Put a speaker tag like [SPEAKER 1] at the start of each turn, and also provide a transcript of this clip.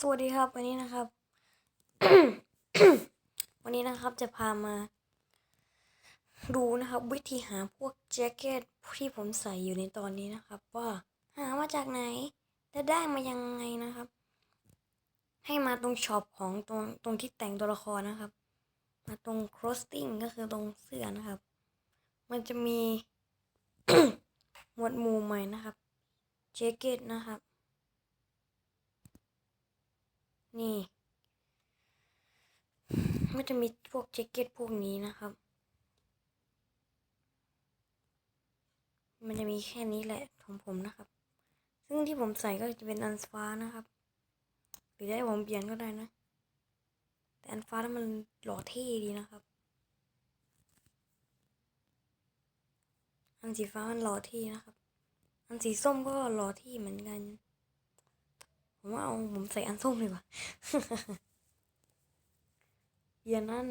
[SPEAKER 1] สวัสดีครับวันนี้นะครับ วันนี้นะครับจะพามา ดูนะครับ วิธีหาพวกแจ็คเก็ตที่ผมใส่อยู่ในตอนนี้นะครับ ว่าหามาจากไหน และได้มายังไงนะครับ ให้มาตรงช็อปของตรงตรงที่แต่งตัวละครนะครับ มาตรง crossing ก็คือตรงเสื้อนะครับ มันจะมีหมวดหมู่ใหม่นะครับแจ็คเก็ตนะครับ นี่มันจะมีพวกแจ็คเก็ตพวกนี้นะครับ มันจะมีแค่นี้แหละของผมนะครับ ซึ่งที่ผมใส่ก็จะเป็นอันฟ้านะครับ หรือจะให้ผมเปลี่ยนก็ได้นะ แต่อันฟ้าแล้วมันหล่อเท่ดีนะครับ อันสีฟ้ามันหล่อเท่นะครับ อันสีส้มก็หล่อเท่เหมือนกัน ผมว่าเอาผมใส่อันส้มเลยว่ะเดี๋ยวนั่น